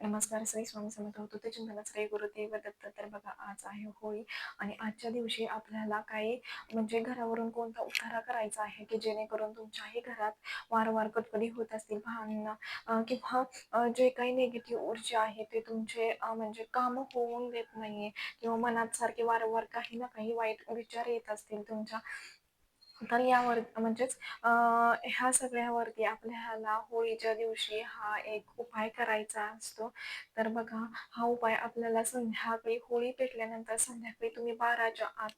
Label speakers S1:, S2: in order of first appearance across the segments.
S1: नमस्कार श्री स्वामी समर्थ होतो. ते चिंतन श्री गुरुदेव दत्त. तर बघा आज आहे होळी. आणि आजच्या दिवशी आपल्याला काही म्हणजे घरावरून कोणता उतारा करायचा आहे की जेणेकरून तुमच्याही घरात वारंवार कटकडी होत असतील भांडणं किंवा जे काही निगेटिव्ह ऊर्जा आहे ते तुमचे म्हणजे काम होऊन देत नाहीये. किंवा मनात सारखे वारंवार काही ना काही वाईट विचार येत असतील तुमच्या. तर यावर म्हणजेच ह्या सगळ्यावरती आपल्याला होळीच्या दिवशी हा एक उपाय करायचा असतो. तर बघा हा उपाय आपल्याला संध्याकाळी होळी पेटल्यानंतर संध्याकाळी तुम्ही बाराच्या आत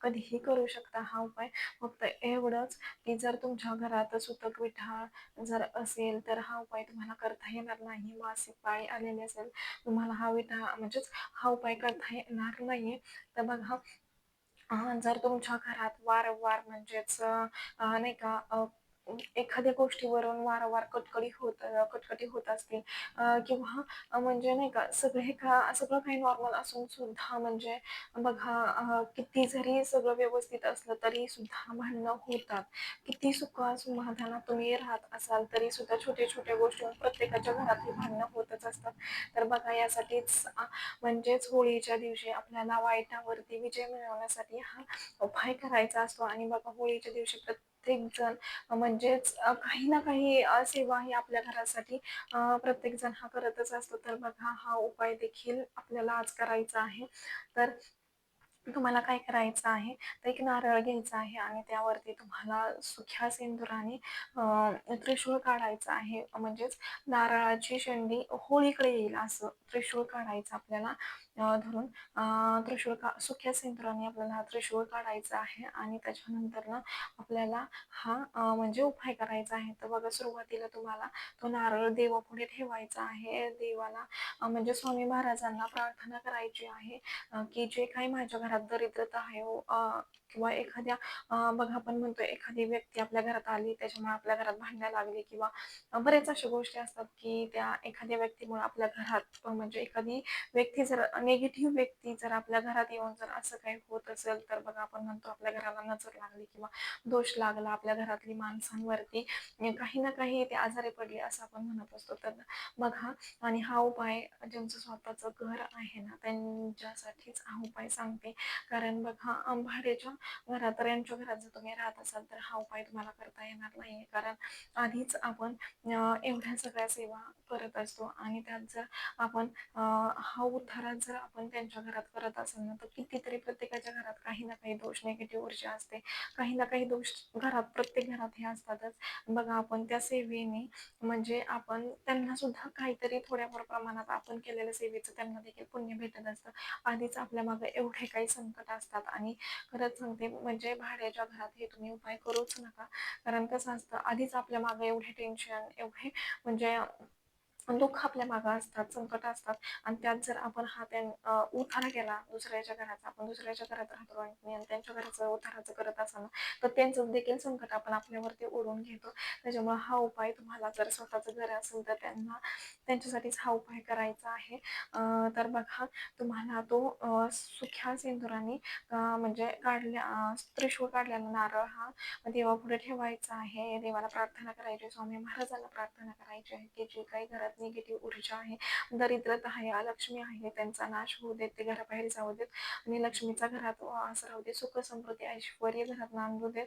S1: कधीही करू शकता हा उपाय. फक्त एवढंच की जर तुमच्या घरात सुतक विठाळ जर असेल तर हा उपाय तुम्हाला करता येणार नाही. मासिक पाळी आलेली असेल तुम्हाला हा विठा म्हणजेच हा उपाय करता येणार नाही तर बघा जर तुमच्या घरात वारंवार म्हणजेच नाही का एखाद्या गोष्टीवरून वारंवार कटकडी होत कटकटी होत असतील किंवा म्हणजे नाही का सगळे का सगळं काही नॉर्मल असून सुद्धा म्हणजे बघा किती जरी सगळं व्यवस्थित असलं तरी सुद्धा भांडणं होतात. किती सुख-समाधानात तुम्ही राहत असाल तरी सुद्धा छोट्या-छोट्या गोष्टी प्रत्येकाच्या घरातली भांडणं होतच असतात. तर बघा यासाठीच म्हणजेच होळीच्या दिवशी आपल्याला वाईटावरती विजय मिळवण्यासाठी हा उपाय करायचा असतो आणि बघा होळीच्या दिवशी प्रत्येक जण म्हणजेच काही ना काही सेवा ही आपल्या घरासाठी प्रत्येक जण हा करतच असतो. तर बघा हा उपाय देखील आपल्याला आज करायचा आहे. तर तुम्हाला काय करायचं आहे तर एक नारळ घ्यायचा आहे आणि त्यावरती तुम्हाला सुख्या सिंदुराने त्रिशूळ काढायचं आहे. म्हणजेच नारळाची शेंडी होळीकडे येईल असं त्रिशूळ काढायचं आपल्याला धरून त्रिशूळ का सुख्या सिंदुराने आपल्याला हा त्रिशूळ काढायचा आहे आणि त्याच्यानंतर ना आपल्याला हा म्हणजे उपाय करायचा आहे. तर बघा सुरुवातीला तुम्हाला तो नारळ देवापुढे ठेवायचा आहे. देवाला म्हणजे स्वामी महाराजांना प्रार्थना करायची आहे की जे काही माझ्या घरात दरिद्रता आहे हो, किंवा एखाद्या बघा आपण म्हणतो एखादी व्यक्ती आपल्या घरात आली त्याच्यामुळे आपल्या घरात भांडणं लागली किंवा बऱ्याच अशा गोष्टी असतात की त्या एखाद्या व्यक्तीमुळे आपल्या घरात म्हणजे एखादी व्यक्ती जर निगेटिव्ह व्यक्ती जर आपल्या घरात येऊन जर असं काही होत असेल तर बघा आपण म्हणतो आपल्या घराला नजर लागली किंवा दोष लागला आपल्या घरातली माणसांवरती काही ना काही ते आजारी पडले असं आपण म्हणत असतो. तर बघा आणि हा उपाय ज्यांचं स्वतःचं घर आहे ना त्यांच्यासाठीच हा उपाय सांगते. कारण बघा अ, भाड्याच्या घरात रेंटच्या घरात जर तुम्ही राहत असाल तर हा उपाय तुम्हाला करता येणार नाही कारण आधीच आपण एवढ्या सगळ्या सेवा करत असतो आणि त्यात जर आपण हा उद्धारात जर आपण त्यांच्या घरात करत असाल ना तर कितीतरी प्रत्येकाच्या घरात काही ना काही दोष निगेटिव्ह ऊर्जा असते. काही ना काही दोष घरात प्रत्येक घरात हे असतातच. बघा आपण त्या सेवेने म्हणजे आपण त्यांना सुद्धा काहीतरी थोड्याफार प्रमाणात आपण केलेल्या सेवेचं त्यांना देखील पुण्य भेटत असतं. आधीच आपल्या मागे एवढे काही संकट असतात आणि खरंच सांगते म्हणजे भाड्याच्या घरात हे तुम्ही उपाय करूच नका. कारण कसं असतं आधीच आपल्या मागे एवढे टेन्शन एवढे म्हणजे दुःख आपल्या मागं असतात संकट असतात. आणि त्यात जर आपण हा त्यां उतारा केला दुसऱ्याच्या घराचा आपण दुसऱ्याच्या घरात राहतो आणि आणि त्यांच्या घराचं उताराचं करत असाल तर त्यांचं देखील संकट आपण आपल्यावरती ओढून घेतो. त्याच्यामुळे हा उपाय तुम्हाला जर स्वतःचं घर असेल तर त्यांना त्यांच्यासाठीच हा उपाय करायचा आहे. तर बघा तुम्हाला तो सुख्या सुक्या सिंदुराने म्हणजे काढल्या त्रिशूळ काढलेला नारळ हा देवापुढे ठेवायचा आहे. देवाला प्रार्थना करायची स्वामी महाराजांना प्रार्थना करायची आहे की जी काही घरात निगेटिव्ह ऊर्जा आहे. दरिद्रता आहे अलक्ष्मी आहे त्यांचा नाश होऊ देत ते घराबाहेर जाऊ देत आणि लक्ष्मीचा घरात वास राहू दे सुख समृद्धी ऐश्वर्य घरात नांदू देत.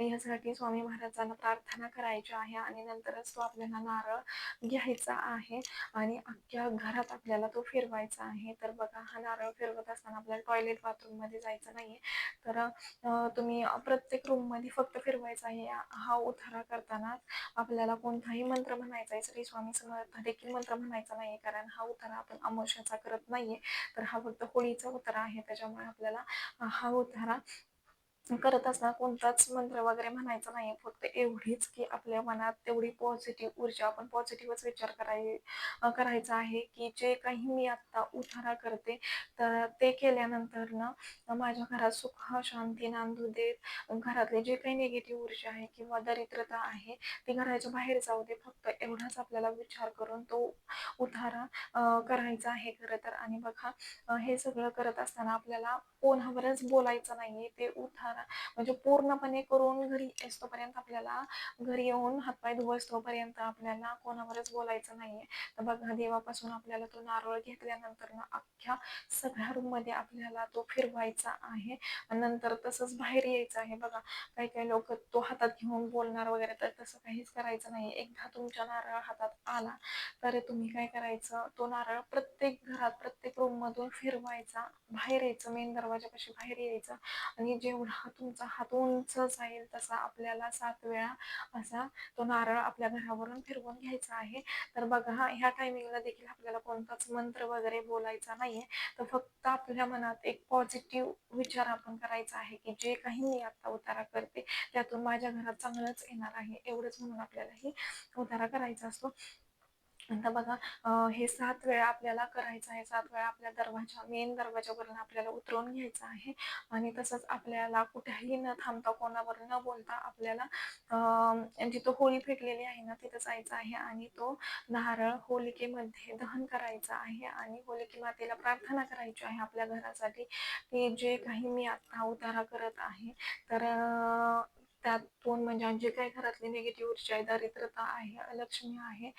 S1: यासाठी स्वामी महाराजांना प्रार्थना करायची आहे आणि नंतरच तो आपल्याला नारळ घ्यायचा आहे आणि अख्ख्या घरात आपल्याला तो फिरवायचा आहे. तर बघा हा नारळ फिरवत असताना आपल्याला टॉयलेट बाथरूममध्ये जायचं नाहीये. तर तुम्ही प्रत्येक रूममध्ये फक्त फिरवायचा आहे. हा उतारा करताना आपल्याला कोणताही मंत्र म्हणायचा आहे श्री स्वामी समर्थ. देखील मंत्र म्हणायचा नाहीये कारण हा उतारा आपण अमावश्याचा करत नाहीये. तर हा फक्त होळीचा उतारा आहे त्याच्यामुळे आपल्याला हा उतारा करत असताना कोणताच मंत्र वगैरे म्हणायचा नाही. फक्त एवढीच की आपल्या मनात तेवढी पॉझिटिव्ह ऊर्जा आपण पॉझिटिव्हच विचार कराय करायचा आहे की जे काही मी आत्ता उतारा करते तर ते केल्यानंतर ना माझ्या घरात सुख शांती नांदू देत घरातले जे काही निगेटिव्ह ऊर्जा आहे किंवा दरिद्रता आहे ती घराच्या बाहेर जाऊ दे. फक्त एवढाच आपल्याला विचार करून तो उतारा करायचा आहे खरं तर. आणि बघा हे सगळं करत असताना आपल्याला कोणावरच बोलायचं नाहीये. ते उतार उतारा म्हणजे पूर्णपणे करून घरी येतोपर्यंत आपल्याला घरी येऊन हातपाय धुवस्तोपर्यंत आपल्याला कोणावरच बोलायचं नाहीये. तर बघा देवापासून आपल्याला तो नारळ घेतल्यानंतर ना अख्ख्या सगळ्या रूममध्ये आपल्याला तो फिरवायचा आहे. नंतर तसंच बाहेर यायचं आहे. बघा काही काही लोक तो हातात घेऊन बोलणार वगैरे तर तसं काहीच करायचं नाही एकदा तुमच्या नारळ हातात आला तर तुम्ही काय करायचं? तो नारळ प्रत्येक घरात प्रत्येक रूम मधून फिरवायचा. बाहेर यायचं मेन दरवाजापाशी बाहेर यायचं. आणि जेवढा तुमचा हात उंच जाईल तसा आपल्याला सात वेळा असा तो नारळ आपल्या घरावरून फिरवून घ्यायचा आहे. तर बघा ह्या टायमिंगला देखील आपल्याला कोणताच मंत्र वगैरे बोलायचा नाहीये. तर फक्त आपल्या मनात एक पॉझिटिव्ह विचार आपण करायचा आहे की जे काही मी आता उतारा करते त्यातून माझ्या घरात चांगलंच येणार आहे. एवढंच म्हणून आपल्याला ही उतारा करायचा असतो. आता बघा हे सात वेळा आपल्याला करायचं आहे. सात वेळा आपल्या दरवाजा मेन दरवाजावरून आपल्याला उतरवून घ्यायचं आहे. आणि तसंच आपल्याला कुठेही न थांबता कोणावर न बोलता आपल्याला जिथं म्हणजे होळी फेकलेली आहे ना तिथं जायचं आहे आणि तो नारळ होलिकेमध्ये दहन करायचा आहे आणि होलिके मातेला प्रार्थना करायची आहे आपल्या घरासाठी की जे काही मी आता उतारा करत आहे तर त्यातून म्हणजे जे काही घरातली निगेटिव्ह ऊर्जा आहे दरिद्रता आहे अलक्ष्मी आहे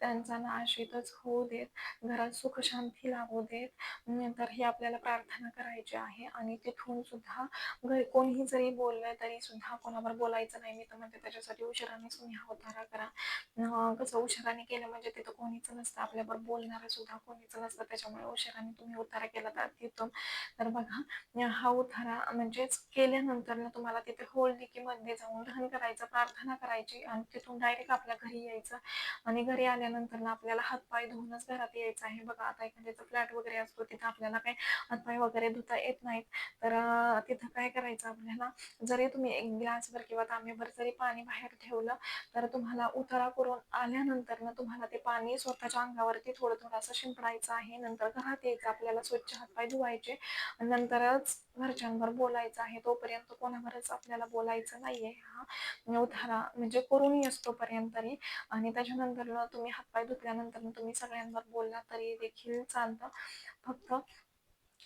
S1: त्यांचा नाश इथंच होऊ देत. घरात सुख शांती देत. नंतर ही आपल्याला प्रार्थना करायची आहे. आणि तिथून सुद्धा घरी कोणीही जरी बोललं तरी सुद्धा कोणावर बोलायचं नाही. मी तर म्हणते त्याच्यासाठी उशिराने तुम्ही हा उतारा करा कसं उशिराने केलं म्हणजे तिथं कोणीच नसतं. आपल्यावर बोलणारं सुद्धा कोणीच नसतं. त्याच्यामुळे उशिराने तुम्ही उतारा केला तर तिथून. तर बघा हा उतारा म्हणजेच केल्यानंतर ना तुम्हाला तिथे होळनिकीमध्ये जाऊन धन करायचं प्रार्थना करायची आणि तिथून डायरेक्ट आपल्या घरी यायचं. आणि घरी आल्यानंतर ना आपल्याला हातपाय धुवूनच घरात यायचं आहे. बघा आता एखाद्याचा फ्लॅट वगैरे असतो तिथं आपल्याला काही हातपाय वगैरे धुता येत नाहीत. तर तिथं काय करायचं आपल्याला? जरी तुम्ही एक ग्लासभर किंवा तांबेभर जरी पाणी बाहेर ठेवलं तर तुम्हाला उतारा करून आल्यानंतर ना तुम्हाला ते पाणी स्वतःच्या अंगावरती थोडं थोडं असं शिंपडायचं आहे. नंतर घरात यायचं आपल्याला स्वच्छ हातपाय धुवायचे. नंतरच घरच्यांवर बोलायचं आहे तोपर्यंत कोणावरच आपल्याला बोलायचं नाहीये हा. म्हणजे उधारा म्हणजे करून असतोपर्यंत तरी. आणि त्याच्यानंतर तुम्ही हातपाय धुतल्यानंतर तुम्ही सगळ्यांवर बोलला तरी देखील चालतं. फक्त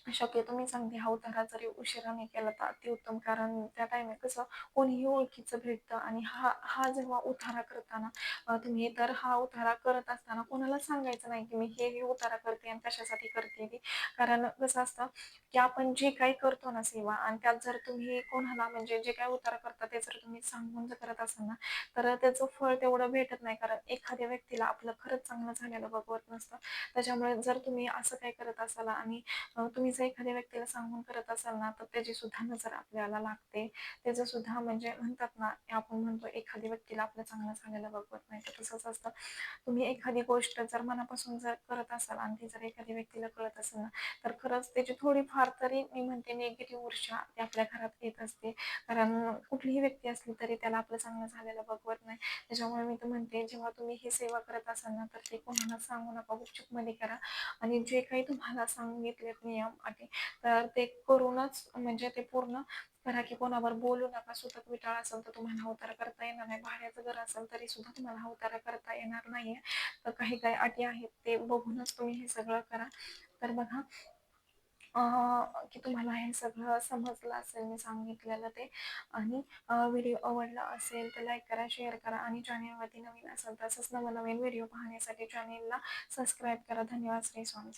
S1: शक्यतो मी सांगते हा उतारा जरी उशिराने केला तर अतिउत्तम कारण त्या टायमिंग कसं कोणीही ओळखीचं भेटतं आणि हा हा जेव्हा उतारा करताना तुम्ही तर हा उतारा करत असताना कोणाला सांगायचं नाही की मी हे हे उतारा करते आणि कशासाठी करते ती कारण कसं असतं की आपण जे काही करतो ना सेवा आणि त्यात जर तुम्ही कोणाला म्हणजे जे काही उतारा करता ते जर तुम्ही सांगून जर करत असाल ना तर त्याचं फळ तेवढं भेटत नाही. कारण एखाद्या व्यक्तीला आपलं खरंच चांगलं झालेलं बघवत नसतं. त्याच्यामुळे जर तुम्ही असं काही करत असाल आणि तुम्ही जर एखाद्या व्यक्तीला सांगून करत असाल ना तर त्याची सुद्धा नजर आपल्याला लागते. त्याचं सुद्धा म्हणजे म्हणतात ना आपण म्हणतो एखाद्या व्यक्तीला आपलं चांगलं झालेलं बघवत नाही तर तसंच असतं. तुम्ही एखादी गोष्ट जर मनापासून जर करत असाल आणि ती जर एखाद्या व्यक्तीला कळत असेल ना तर खरंच त्याची थोडीफार तरी मी म्हणते निगेटिव्ह ऊर्जा ती आपल्या घरात येत असते. कारण कुठलीही व्यक्ती असली तरी त्याला आपलं चांगलं झालेलं बघवत नाही. त्याच्यामुळे मी तर म्हणते जेव्हा तुम्ही ही सेवा करत असाल ना तर ते कोणाला सांगू नका. मध्ये करा. आणि जे काही तुम्हाला सांगितलेत नियम आहे. तर ते करूनच म्हणजे ते पूर्ण करा की कोणावर बोलू नका. सुतक विटाळ असेल तर तुम्हाला अवतारा करता येणार नाही. भाड्याचं घर असेल तरी सुद्धा तुम्हाला अवतारा करता येणार नाहीये. तर काही काही अटी आहेत ते बघूनच तुम्ही हे सगळं करा. तर बघा की तुम्हाला हे सगळं समजलं असेल मी सांगितलेलं ते. आणि व्हिडिओ आवडला असेल तर लाईक करा शेअर करा. आणि चॅनेलवरती नवीन असेल तसंच नवनवीन व्हिडिओ पाहण्यासाठी चॅनेलला सबस्क्राईब करा. धन्यवाद श्री स्वामी